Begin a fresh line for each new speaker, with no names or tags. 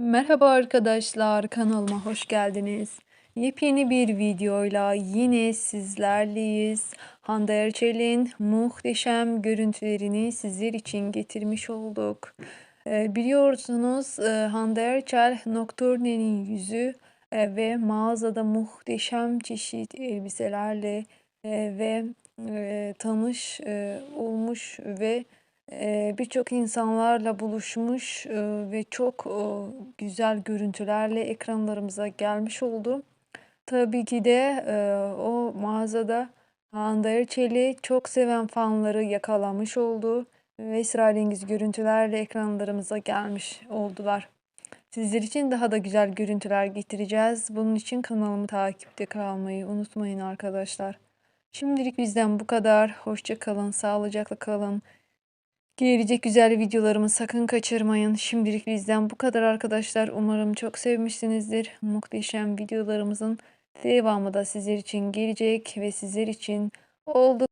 Merhaba arkadaşlar, kanalıma hoş geldiniz. Yepyeni bir videoyla yine sizlerleyiz. Hande Erçel'in muhteşem görüntülerini sizler için getirmiş olduk. Ee, biliyorsunuz e, Hande Erçel Nocturne'nin yüzü e, ve mağazada muhteşem çeşit elbiselerle e, ve tanış olmuş ve birçok insanlarla buluşmuş, ve çok, güzel görüntülerle ekranlarımıza gelmiş oldu. Tabii ki de, o mağazada Hande Erçel'i çok seven fanları yakalamış oldu ve esrarengiz görüntülerle ekranlarımıza gelmiş oldular. Sizler için daha da güzel görüntüler getireceğiz. Bunun için kanalımı takipte kalmayı unutmayın arkadaşlar. Şimdilik bizden bu kadar. Hoşça kalın, sağlıcakla kalın. Gelecek güzel videolarımı sakın kaçırmayın. Şimdilik bizden bu kadar arkadaşlar. Umarım çok sevmişsinizdir. Muhteşem videolarımızın devamı da sizler için gelecek ve sizler için oldu.